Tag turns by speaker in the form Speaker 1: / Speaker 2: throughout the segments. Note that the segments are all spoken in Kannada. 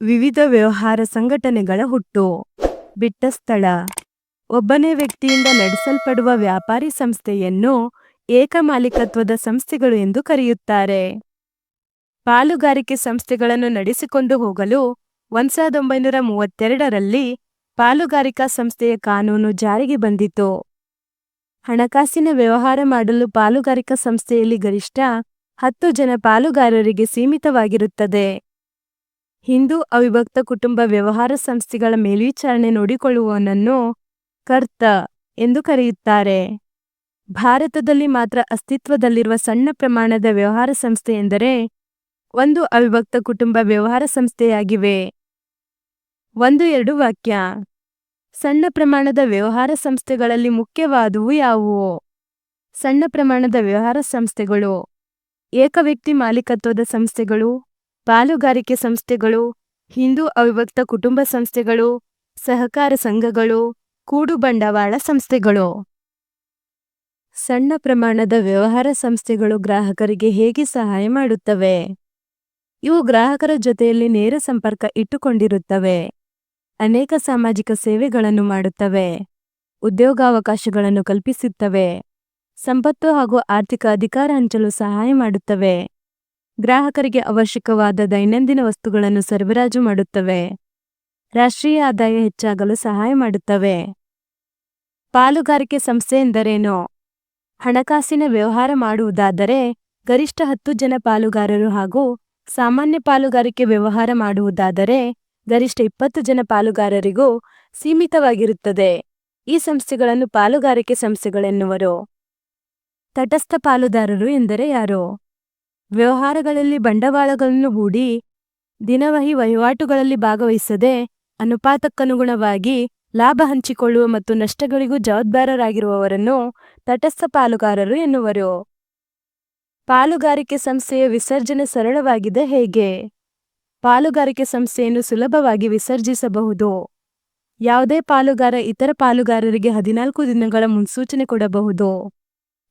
Speaker 1: ವಿವಿಧ ವ್ಯವಹಾರ ಸಂಘಟನೆಗಳ ಹುಟ್ಟು. ಬಿಟ್ಟ ಸ್ಥಳ ಒಬ್ಬನೇ ವ್ಯಕ್ತಿಯಿಂದ ನಡೆಸಲ್ಪಡುವ ವ್ಯಾಪಾರಿ ಸಂಸ್ಥೆಯನ್ನು ಏಕಮಾಲಿಕತ್ವದ ಸಂಸ್ಥೆಗಳು ಎಂದು ಕರೆಯುತ್ತಾರೆ. ಪಾಲುಗಾರಿಕೆ ಸಂಸ್ಥೆಗಳನ್ನು ನಡೆಸಿಕೊಂಡು ಹೋಗಲು ಒಂದ್ ಸಾವಿರದ ಒಂಬೈನೂರ ಮೂವತ್ತೆರಡರಲ್ಲಿ ಪಾಲುಗಾರಿಕಾ ಸಂಸ್ಥೆಯ ಕಾನೂನು ಜಾರಿಗೆ ಬಂದಿತು. ಹಣಕಾಸಿನ ವ್ಯವಹಾರ ಮಾಡಲು ಪಾಲುಗಾರಿಕಾ ಸಂಸ್ಥೆಯಲ್ಲಿ ಗರಿಷ್ಠ ಹತ್ತು ಜನ ಪಾಲುಗಾರರಿಗೆ ಸೀಮಿತವಾಗಿರುತ್ತದೆ. ಹಿಂದೂ ಅವಿಭಕ್ತ ಕುಟುಂಬ ವ್ಯವಹಾರ ಸಂಸ್ಥೆಗಳ ಮೇಲ್ವಿಚಾರಣೆ ನೋಡಿಕೊಳ್ಳುವವನನ್ನು ಕರ್ತ ಎಂದು ಕರೆಯುತ್ತಾರೆ. ಭಾರತದಲ್ಲಿ ಮಾತ್ರ ಅಸ್ತಿತ್ವದಲ್ಲಿರುವ ಸಣ್ಣ ಪ್ರಮಾಣದ ವ್ಯವಹಾರ ಸಂಸ್ಥೆ ಎಂದರೆ ಒಂದು ಅವಿಭಕ್ತ ಕುಟುಂಬ ವ್ಯವಹಾರ ಸಂಸ್ಥೆಯಾಗಿವೆ. ಒಂದು ಎರಡು ವಾಕ್ಯ. ಸಣ್ಣ ಪ್ರಮಾಣದ ವ್ಯವಹಾರ ಸಂಸ್ಥೆಗಳಲ್ಲಿ ಮುಖ್ಯವಾದವು ಯಾವುವು? ಸಣ್ಣ ಪ್ರಮಾಣದ ವ್ಯವಹಾರ ಸಂಸ್ಥೆಗಳು. ಏಕವ್ಯಕ್ತಿ ಮಾಲೀಕತ್ವದ ಸಂಸ್ಥೆಗಳು. ಪಾಲುಗಾರಿಕೆ ಸಂಸ್ಥೆಗಳು, ಹಿಂದೂ ಅವಿಭಕ್ತ ಕುಟುಂಬ ಸಂಸ್ಥೆಗಳು, ಸಹಕಾರ ಸಂಘಗಳು, ಕೂಡು ಬಂಡವಾಳ ಸಂಸ್ಥೆಗಳು. ಸಣ್ಣ ಪ್ರಮಾಣದ ವ್ಯವಹಾರ ಸಂಸ್ಥೆಗಳು ಗ್ರಾಹಕರಿಗೆ ಹೇಗೆ ಸಹಾಯ ಮಾಡುತ್ತವೆ? ಇವು ಗ್ರಾಹಕರ ಜೊತೆಯಲ್ಲಿ ನೇರ ಸಂಪರ್ಕ ಇಟ್ಟುಕೊಂಡಿರುತ್ತವೆ. ಅನೇಕ ಸಾಮಾಜಿಕ ಸೇವೆಗಳನ್ನು ಮಾಡುತ್ತವೆ. ಉದ್ಯೋಗಾವಕಾಶಗಳನ್ನು ಕಲ್ಪಿಸುತ್ತವೆ. ಸಂಪತ್ತು ಹಾಗೂ ಆರ್ಥಿಕ ಅಧಿಕಾರ ಹಂಚಲು ಸಹಾಯ ಮಾಡುತ್ತವೆ. ಗ್ರಾಹಕರಿಗೆ ಅವಶ್ಯಕವಾದ ದೈನಂದಿನ ವಸ್ತುಗಳನ್ನು ಸರಬರಾಜು ಮಾಡುತ್ತವೆ. ರಾಷ್ಟ್ರೀಯ ಆದಾಯ ಹೆಚ್ಚಾಗಲು ಸಹಾಯ ಮಾಡುತ್ತವೆ. ಪಾಲುಗಾರಿಕೆ ಸಂಸ್ಥೆ ಎಂದರೇನು? ಹಣಕಾಸಿನ ವ್ಯವಹಾರ ಮಾಡುವುದಾದರೆ ಗರಿಷ್ಠ ಹತ್ತು ಜನ ಪಾಲುಗಾರರು ಹಾಗೂ ಸಾಮಾನ್ಯ ಪಾಲುಗಾರಿಕೆ ವ್ಯವಹಾರ ಮಾಡುವುದಾದರೆ ಗರಿಷ್ಠ ಇಪ್ಪತ್ತು ಜನ ಪಾಲುಗಾರರಿಗೂ ಸೀಮಿತವಾಗಿರುತ್ತದೆ. ಈ ಸಂಸ್ಥೆಗಳನ್ನು ಪಾಲುಗಾರಿಕೆ ಸಂಸ್ಥೆಗಳೆನ್ನುವರು. ತಟಸ್ಥ ಪಾಲುದಾರರು ಎಂದರೆ ಯಾರು? ವ್ಯವಹಾರಗಳಲ್ಲಿ ಬಂಡವಾಳಗಳನ್ನು ಹೂಡಿ ದಿನವಹಿ ವಹಿವಾಟುಗಳಲ್ಲಿ ಭಾಗವಹಿಸದೆ ಅನುಪಾತಕ್ಕನುಗುಣವಾಗಿ ಲಾಭ ಹಂಚಿಕೊಳ್ಳುವ ಮತ್ತು ನಷ್ಟಗಳಿಗೂ ಜವಾಬ್ದಾರರಾಗಿರುವವರನ್ನು ತಟಸ್ಥ ಪಾಲುಗಾರರು ಎನ್ನುವರು. ಪಾಲುಗಾರಿಕೆ ಸಂಸ್ಥೆಯ ವಿಸರ್ಜನೆ ಸರಳವಾಗಿದೆ ಹೇಗೆ? ಪಾಲುಗಾರಿಕೆ ಸಂಸ್ಥೆಯನ್ನು ಸುಲಭವಾಗಿ ವಿಸರ್ಜಿಸಬಹುದು. ಯಾವುದೇ ಪಾಲುಗಾರ ಇತರ ಪಾಲುಗಾರರಿಗೆ ಹದಿನಾಲ್ಕು ದಿನಗಳ ಮುನ್ಸೂಚನೆ ಕೊಡಬಹುದು.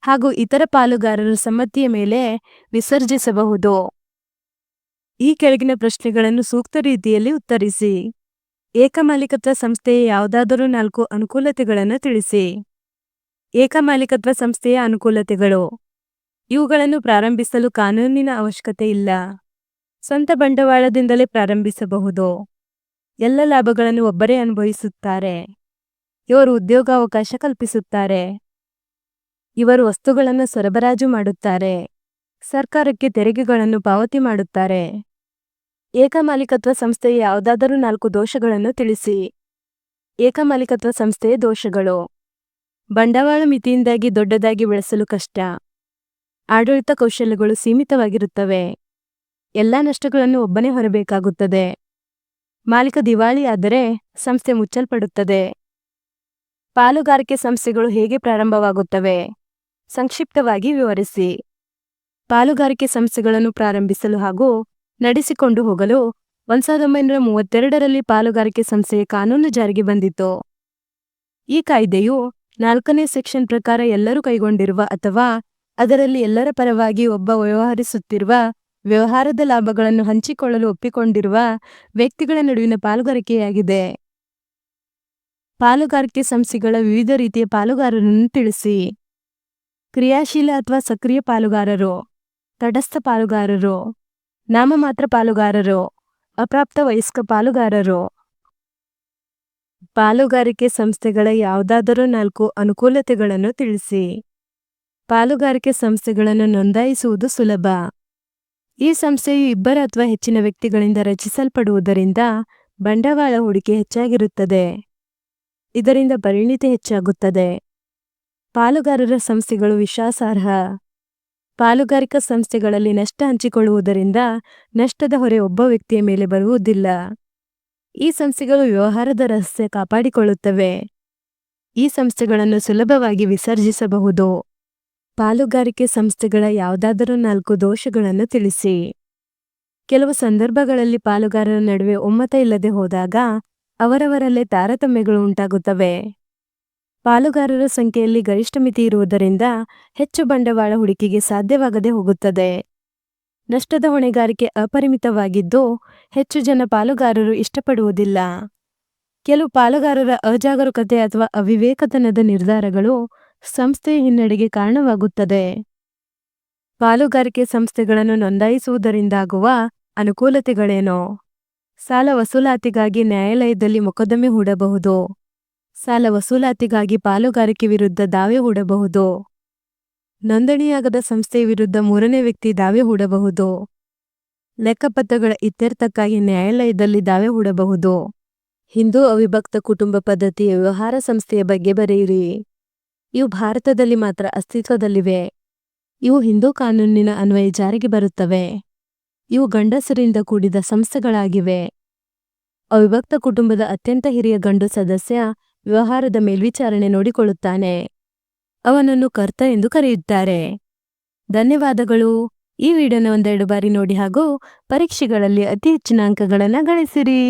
Speaker 1: ಹಾಗೂ ಇತರ ಪಾಲುಗಾರರ ಸಮ್ಮತಿಯ ಮೇಲೆ ವಿಸರ್ಜಿಸಬಹುದು. ಈ ಕೆಳಗಿನ ಪ್ರಶ್ನೆಗಳನ್ನು ಸೂಕ್ತ ರೀತಿಯಲ್ಲಿ ಉತ್ತರಿಸಿ. ಏಕಮಾಲಿಕತ್ವ ಸಂಸ್ಥೆಯ ಯಾವುದಾದರೂ ನಾಲ್ಕು ಅನುಕೂಲತೆಗಳನ್ನು ತಿಳಿಸಿ. ಏಕಮಾಲಿಕತ್ವ ಸಂಸ್ಥೆಯ ಅನುಕೂಲತೆಗಳು. ಇವುಗಳನ್ನು ಪ್ರಾರಂಭಿಸಲು ಕಾನೂನಿನ ಅವಶ್ಯಕತೆ ಇಲ್ಲ. ಸ್ವಂತ ಬಂಡವಾಳದಿಂದಲೇ ಪ್ರಾರಂಭಿಸಬಹುದು. ಎಲ್ಲ ಲಾಭಗಳನ್ನು ಒಬ್ಬರೇ ಅನುಭವಿಸುತ್ತಾರೆ. ಇವರು ಉದ್ಯೋಗಾವಕಾಶ ಕಲ್ಪಿಸುತ್ತಾರೆ. ಇವರು ವಸ್ತುಗಳನ್ನು ಸರಬರಾಜು ಮಾಡುತ್ತಾರೆ. ಸರ್ಕಾರಕ್ಕೆ ತೆರಿಗೆಗಳನ್ನು ಪಾವತಿ ಮಾಡುತ್ತಾರೆ. ಏಕಮಾಲಿಕತ್ವ ಸಂಸ್ಥೆಯ ಯಾವುದಾದರೂ ನಾಲ್ಕು ದೋಷಗಳನ್ನು ತಿಳಿಸಿ. ಏಕಮಾಲಿಕತ್ವ ಸಂಸ್ಥೆಯ ದೋಷಗಳು. ಬಂಡವಾಳ ಮಿತಿಯಿಂದಾಗಿ ದೊಡ್ಡದಾಗಿ ಬೆಳೆಸಲು ಕಷ್ಟ. ಆಡಳಿತ ಕೌಶಲ್ಯಗಳು ಸೀಮಿತವಾಗಿರುತ್ತವೆ. ಎಲ್ಲ ನಷ್ಟಗಳನ್ನು ಒಬ್ಬನೇ ಹೊರಬೇಕಾಗುತ್ತದೆ. ಮಾಲೀಕ ದಿವಾಳಿಯಾದರೆ ಸಂಸ್ಥೆ ಮುಚ್ಚಲ್ಪಡುತ್ತದೆ. ಪಾಲುಗಾರಿಕೆ ಸಂಸ್ಥೆಗಳು ಹೇಗೆ ಪ್ರಾರಂಭವಾಗುತ್ತವೆ? ಸಂಕ್ಷಿಪ್ತವಾಗಿ ವಿವರಿಸಿ. ಪಾಲುಗಾರಿಕೆ ಸಂಸ್ಥೆಗಳನ್ನು ಪ್ರಾರಂಭಿಸಲು ಹಾಗೂ ನಡೆಸಿಕೊಂಡು ಹೋಗಲು ಒಂದ್ ಸಾವಿರದ ಒಂಬೈನೂರ ಮೂವತ್ತೆರಡರಲ್ಲಿ ಪಾಲುಗಾರಿಕೆ ಸಂಸ್ಥೆಯ ಕಾನೂನು ಜಾರಿಗೆ ಬಂದಿತು ಈ ಕಾಯ್ದೆಯು ನಾಲ್ಕನೇ ಸೆಕ್ಷನ್ ಪ್ರಕಾರ ಎಲ್ಲರೂ ಕೈಗೊಂಡಿರುವ ಅಥವಾ ಅದರಲ್ಲಿ ಎಲ್ಲರ ಪರವಾಗಿ ಒಬ್ಬ ವ್ಯವಹರಿಸುತ್ತಿರುವ ವ್ಯವಹಾರದ ಲಾಭಗಳನ್ನು ಹಂಚಿಕೊಳ್ಳಲು ಒಪ್ಪಿಕೊಂಡಿರುವ ವ್ಯಕ್ತಿಗಳ ನಡುವಿನ ಪಾಲುಗಾರಿಕೆಯಾಗಿದೆ. ಪಾಲುಗಾರಿಕೆ ಸಂಸ್ಥೆಗಳ ವಿವಿಧ ರೀತಿಯ ಪಾಲುಗಾರರನ್ನು ತಿಳಿಸಿ. ಕ್ರಿಯಾಶೀಲ ಅಥವಾ ಸಕ್ರಿಯ ಪಾಲುಗಾರರು, ತಟಸ್ಥ ಪಾಲುಗಾರರು, ನಾಮಮಾತ್ರ ಪಾಲುಗಾರರು, ಅಪ್ರಾಪ್ತ ವಯಸ್ಕ ಪಾಲುಗಾರರು. ಪಾಲುಗಾರಿಕೆ ಸಂಸ್ಥೆಗಳ ಯಾವುದಾದರೂ ನಾಲ್ಕು ಅನುಕೂಲತೆಗಳನ್ನು ತಿಳಿಸಿ. ಪಾಲುಗಾರಿಕೆ ಸಂಸ್ಥೆಗಳನ್ನು ನೋಂದಾಯಿಸುವುದು ಸುಲಭ. ಈ ಸಂಸ್ಥೆಯು ಇಬ್ಬರು ಅಥವಾ ಹೆಚ್ಚಿನ ವ್ಯಕ್ತಿಗಳಿಂದ ರಚಿಸಲ್ಪಡುವುದರಿಂದ ಬಂಡವಾಳ ಹೂಡಿಕೆ ಹೆಚ್ಚಾಗಿರುತ್ತದೆ. ಇದರಿಂದ ಪರಿಣಿತಿ ಹೆಚ್ಚಾಗುತ್ತದೆ. ಪಾಲುಗಾರರ ಸಂಸ್ಥೆಗಳು ವಿಶ್ವಾಸಾರ್ಹ. ಪಾಲುಗಾರಿಕಾ ಸಂಸ್ಥೆಗಳಲ್ಲಿ ನಷ್ಟ ಹಂಚಿಕೊಳ್ಳುವುದರಿಂದ ನಷ್ಟದ ಹೊರೆ ಒಬ್ಬ ವ್ಯಕ್ತಿಯ ಮೇಲೆ ಬರುವುದಿಲ್ಲ. ಈ ಸಂಸ್ಥೆಗಳು ವ್ಯವಹಾರದ ರಹಸ್ಯ ಕಾಪಾಡಿಕೊಳ್ಳುತ್ತವೆ. ಈ ಸಂಸ್ಥೆಗಳನ್ನು ಸುಲಭವಾಗಿ ವಿಸರ್ಜಿಸಬಹುದು. ಪಾಲುಗಾರಿಕೆ ಸಂಸ್ಥೆಗಳ ಯಾವುದಾದರೂ ನಾಲ್ಕು ದೋಷಗಳನ್ನು ತಿಳಿಸಿ. ಕೆಲವು ಸಂದರ್ಭಗಳಲ್ಲಿ ಪಾಲುಗಾರರ ನಡುವೆ ಒಮ್ಮತ ಇಲ್ಲದೆ ಹೋದಾಗ ಅವರವರಲ್ಲೇ ತಾರತಮ್ಯಗಳು ಉಂಟಾಗುತ್ತವೆ. ಪಾಲುಗಾರರ ಸಂಖ್ಯೆಯಲ್ಲಿ ಗರಿಷ್ಠ ಮಿತಿ ಇರುವುದರಿಂದ ಹೆಚ್ಚು ಬಂಡವಾಳ ಹೂಡಿಕೆಗೆ ಸಾಧ್ಯವಾಗದೆ ಹೋಗುತ್ತದೆ. ನಷ್ಟದ ಹೊಣೆಗಾರಿಕೆ ಅಪರಿಮಿತವಾಗಿದ್ದು ಹೆಚ್ಚು ಜನ ಪಾಲುಗಾರರು ಇಷ್ಟಪಡುವುದಿಲ್ಲ. ಕೆಲವು ಪಾಲುಗಾರರ ಅಜಾಗರೂಕತೆ ಅಥವಾ ಅವಿವೇಕತನದ ನಿರ್ಧಾರಗಳು ಸಂಸ್ಥೆಯ ಹಿನ್ನಡೆಗೆ ಕಾರಣವಾಗುತ್ತದೆ. ಪಾಲುಗಾರಿಕೆ ಸಂಸ್ಥೆಗಳನ್ನು ನೋಂದಾಯಿಸುವುದರಿಂದಾಗುವ ಅನುಕೂಲತೆಗಳೇನೋ? ಸಾಲ ವಸೂಲಾತಿಗಾಗಿ ನ್ಯಾಯಾಲಯದಲ್ಲಿ ಮೊಕದ್ದಮೆ ಹೂಡಬಹುದು. ಸಾಲ ವಸೂಲಾತಿಗಾಗಿ ಪಾಲುಗಾರಿಕೆ ವಿರುದ್ಧ ದಾವೆ ಹೂಡಬಹುದು. ನೋಂದಣಿಯಾಗದ ಸಂಸ್ಥೆಯ ವಿರುದ್ಧ ಮೂರನೇ ವ್ಯಕ್ತಿ ದಾವೆ ಹೂಡಬಹುದು. ಲೆಕ್ಕಪತ್ರಗಳ ಇತ್ಯರ್ಥಕ್ಕಾಗಿ ನ್ಯಾಯಾಲಯದಲ್ಲಿ ದಾವೆ ಹೂಡಬಹುದು. ಹಿಂದೂ ಅವಿಭಕ್ತ ಕುಟುಂಬ ಪದ್ಧತಿಯ ವ್ಯವಹಾರ ಸಂಸ್ಥೆಯ ಬಗ್ಗೆ ಬರೆಯಿರಿ. ಇವು ಭಾರತದಲ್ಲಿ ಮಾತ್ರ ಅಸ್ತಿತ್ವದಲ್ಲಿವೆ. ಇವು ಹಿಂದೂ ಕಾನೂನಿನ ಅನ್ವಯ ಜಾರಿಗೆ ಬರುತ್ತವೆ. ಇವು ಗಂಡಸರಿಂದ ಕೂಡಿದ ಸಂಸ್ಥೆಗಳಾಗಿವೆ. ಅವಿಭಕ್ತ ಕುಟುಂಬದ ಅತ್ಯಂತ ಹಿರಿಯ ಗಂಡು ಸದಸ್ಯ ವ್ಯವಹಾರದ ಮೇಲ್ವಿಚಾರಣೆ ನೋಡಿಕೊಳ್ಳುತ್ತಾನೆ. ಅವನನ್ನು ಕರ್ತ ಎಂದು ಕರೆಯುತ್ತಾರೆ. ಧನ್ಯವಾದಗಳು. ಈ ವಿಡಿಯೋನ ಒಂದೆರಡು ಬಾರಿ ನೋಡಿ ಹಾಗೂ ಪರೀಕ್ಷೆಗಳಲ್ಲಿ ಅತಿ ಹೆಚ್ಚಿನ ಅಂಕಗಳನ್ನು ಗಳಿಸಿರಿ.